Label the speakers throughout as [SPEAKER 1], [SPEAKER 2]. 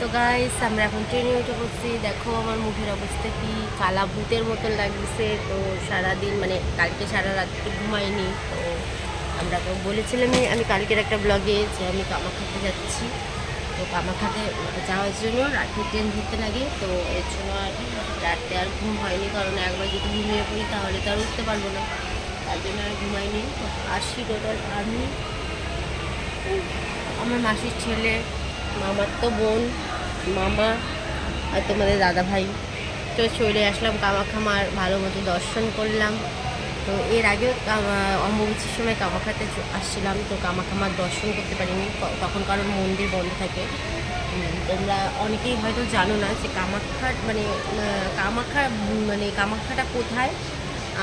[SPEAKER 1] তো গাইস আমরা এখন ট্রেনে উঠে পড়ছি। দেখো আমার মুখের অবস্থা কি কালা ভূতের মতন লাগছে। তো সারাদিন মানে কালকে সারা রাত্রি ঘুমাইনি। তো আমরা তো বলেছিলামই, আমি কালকের একটা ব্লগে যে আমি কামাখ্যাতে যাচ্ছি। তো কামাখ্যাতে যাওয়ার জন্য রাতে ট্রেন ধরতে লাগে। তো এর জন্য আর রাতে আর ঘুম হয়নি। কারণ একবার যদি ঘুমিয়ে পড়ি, তাহলে তো আর উঠতে পারব না। তার জন্য আর ঘুমাইনি। তো আসি টোটাল আমি। আমার মাসির ছেলে, মামার তো বোন। মামা আর তোমাদের দাদা ভাই। তো চলে আসলাম কামাখামার ভালো মতো দর্শন করলাম। তো এর আগেও অম্বুবাচীর সময় কামাখাতে আসছিলাম, তো কামাখামার দর্শন করতে পারিনি। তখন কারণ মন্দির বন্ধ থাকে। তোমরা অনেকেই হয়তো জানো না যে কামাখ্যার মানে কামাখ্যা মানে কামাখ্যাটা কোথায়?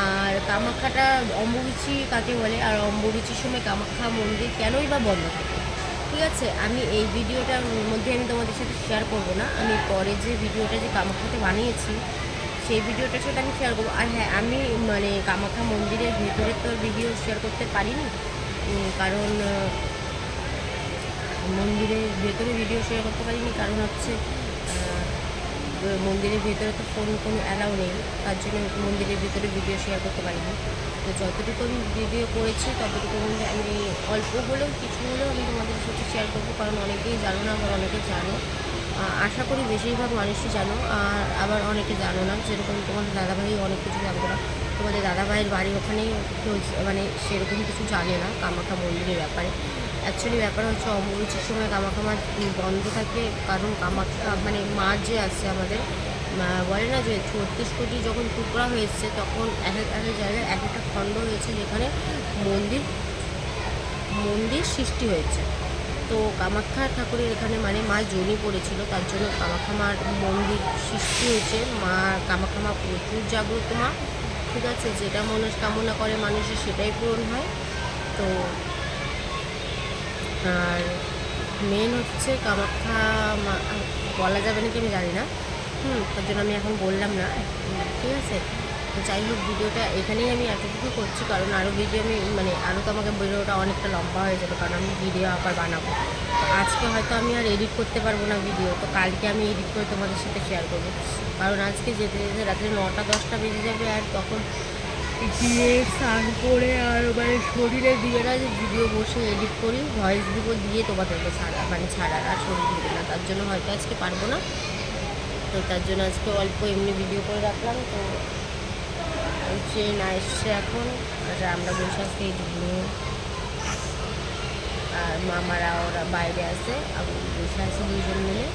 [SPEAKER 1] আর কামাখ্যাটা অম্বুবাচী কাকে বলে? আর অম্বুবাচীর সময় কামাখ্যা মন্দির কেনই বা বন্ধ থাকে? ঠিক আছে? আমি এই ভিডিওটার মধ্যে আমি তোমাদের সাথে শেয়ার করব না। আমি পরে যে ভিডিওটা যে কামাখ্যাতে বানিয়েছি, সেই ভিডিওটার সাথে আমি শেয়ার করব। আর হ্যাঁ আমি মানে কামাখ্যা মন্দিরের ভিতরে তো ভিডিও শেয়ার করতে পারিনি। কারণ মন্দিরের ভেতরে ভিডিও শেয়ার করতে পারিনি। কারণ হচ্ছে মন্দিরের ভেতরে তো ফোন কোনো অ্যালাউ নেই। তার জন্য মন্দিরের ভেতরে ভিডিও শেয়ার করতে পারিনি। তো যতটুকু আমি ভিডিও করেছি ততটুকু মধ্যে আমি অল্প হলেও, কিছু হলেও আমি তোমাদের সাথে শেয়ার করব। কারণ অনেকেই জানো না, আবার অনেকে জানো। আশা করি বেশিরভাগ মানুষই জানো। আর আবার অনেকে জানো না, যেরকম তোমাদের দাদাভাই অনেক কিছু জানতো না। তোমাদের দাদাভাইয়ের বাড়ি ওখানেই কেউ মানে সেরকম কিছু জানে না, কামাখ্যা মন্দিরের ব্যাপারে। অ্যাকচুয়ালি ব্যাপার হচ্ছে অম্বুবাচীর সময় কামাখ্যা বন্ধ থাকে, কারণ কামাখ্যা মানে মাছ যে আছে আমাদের বলে না যে ছত্রিশ কোটি যখন টুকরা হয়েছে তখন এক এক জায়গায় এক একটা খণ্ড হয়েছে যেখানে মন্দির মন্দির সৃষ্টি হয়েছে। তো কামাখ্যা ঠাকুরের এখানে মানে মা জমি পড়েছিল, তার জন্য কামাখ্যা মার মন্দির সৃষ্টি হয়েছে। মা কামাখ্যা মা প্রচুর জাগ্রত মা, ঠিক আছে? যেটা মনস্কামনা করে মানুষের সেটাই পূরণ হয়। তো আর মেন হচ্ছে কামাখ্যা বলা যাবে নাকি আমি জানি না। হুম, তার জন্য আমি এখন বললাম না। ঠিক আছে? তো যাই হোক, ভিডিওটা এখানেই আমি এতটুকু করছি, কারণ আরও ভিডিও আমি মানে আরও তো আমাকে ভিডিওটা অনেকটা লম্বা হয়ে যাবে, কারণ আমি ভিডিও আবার বানাবো। তো আজকে হয়তো আমি আর এডিট করতে পারব না ভিডিও তো কালকে আমি এডিট করে তোমাদের সাথে শেয়ার করব। কারণ আজকে যেতে যেতে রাত্রে নটা দশটা বেজে যাবে, আর তখন গিয়ে স্নান করে আর মানে শরীরে দিয়ে না, যে ভিডিও বসে এডিট করি ভয়েস দিব দিয়ে তোমাদেরকে ছাড়া মানে ছাড়ার আর শরীর দিবে না, তার জন্য হয়তো আজকে পারব না। তো তার জন্য আজকে অল্প এমনি ভিডিও করে রাখলাম, তো ট্রেন আসছে এখন, আর আমরা বসে আজকে এই আর মামারা ওরা বাইরে আছে আমি বসে আছি দুজন মিলে।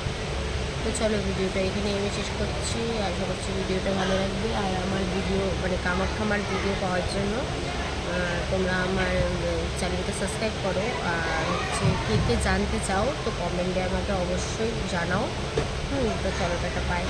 [SPEAKER 1] তো চলো ভিডিওটা এখানে আমি শেষ করছি। আশা করছি ভিডিওটা ভালো লাগবে। আর আমার ভিডিও মানে কামাখ্যামার ভিডিও পাওয়ার জন্য তোমরা আমার চ্যানেলটা সাবস্ক্রাইব করো। আর হচ্ছে কে কে জানতে চাও, তো কমেন্টে আমাকে অবশ্যই জানাও। হুম, তো চলো, টাটা পাই